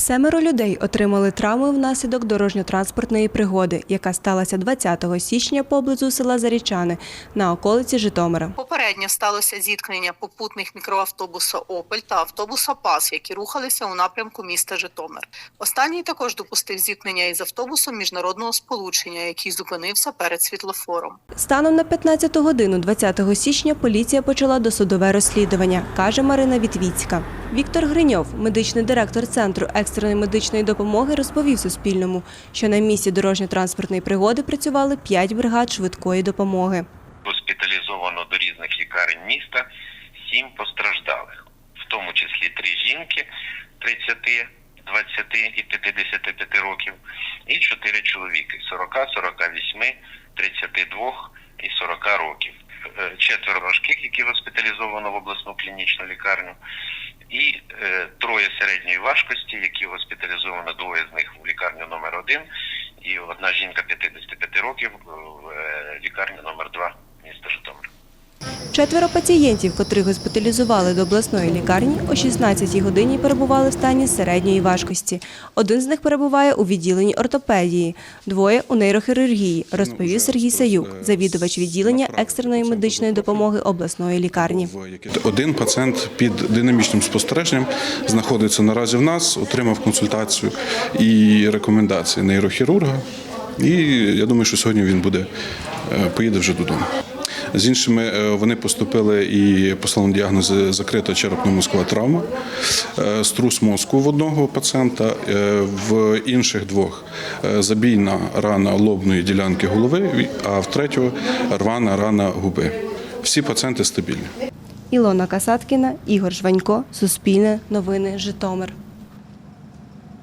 Семеро людей отримали травми внаслідок дорожньо-транспортної пригоди, яка сталася 20 січня поблизу села Зарічани на околиці Житомира. Попередньо сталося зіткнення попутних мікроавтобуса Опель та автобуса ПАС, які рухалися у напрямку міста Житомир. Останній також допустив зіткнення із автобусом міжнародного сполучення, який зупинився перед світлофором. Станом на 15 годину 20 січня поліція почала досудове розслідування, каже Марина Вітвіцька. Віктор Гриньов, медичний директор Центру екстреної медичної допомоги, розповів Суспільному, що на місці дорожньо-транспортної пригоди працювали 5 бригад швидкої допомоги. госпіталізовано до різних лікарень міста сім постраждалих, в тому числі три жінки 30, 20 і 55 років, і чотири чоловіки 40, 48, 32 і 40 років. Е, Четверо важких, які госпіталізовано в обласну клінічну лікарню, і е, троє середньої важкості, які госпіталізовано двоє з них в лікарню номер 1 і одна жінка 55 років в е, лікарню номер 2 міста Житомир. Четверо пацієнтів, котрих госпіталізували до обласної лікарні, о 16-й годині перебували в стані середньої важкості. Один з них перебуває у відділенні ортопедії, двоє у нейрохірургії, розповів Сергій Саюк, завідувач відділення екстреної медичної допомоги обласної лікарні. Один пацієнт під динамічним спостереженням знаходиться наразі в нас, отримав консультацію і рекомендації нейрохірурга. І я думаю, що сьогодні він буде е, поїде вже додому. З іншими е, вони поступили і послали діагнози закрита черепно-мозкова травма, е, струс мозку в одного пацієнта, е, в інших двох забійна рана лобної ділянки голови, а в третього рвана рана губи. Всі пацієнти стабільні. Ілона Касаткіна, Ігор Жванько, Суспільне, Новини, Житомир.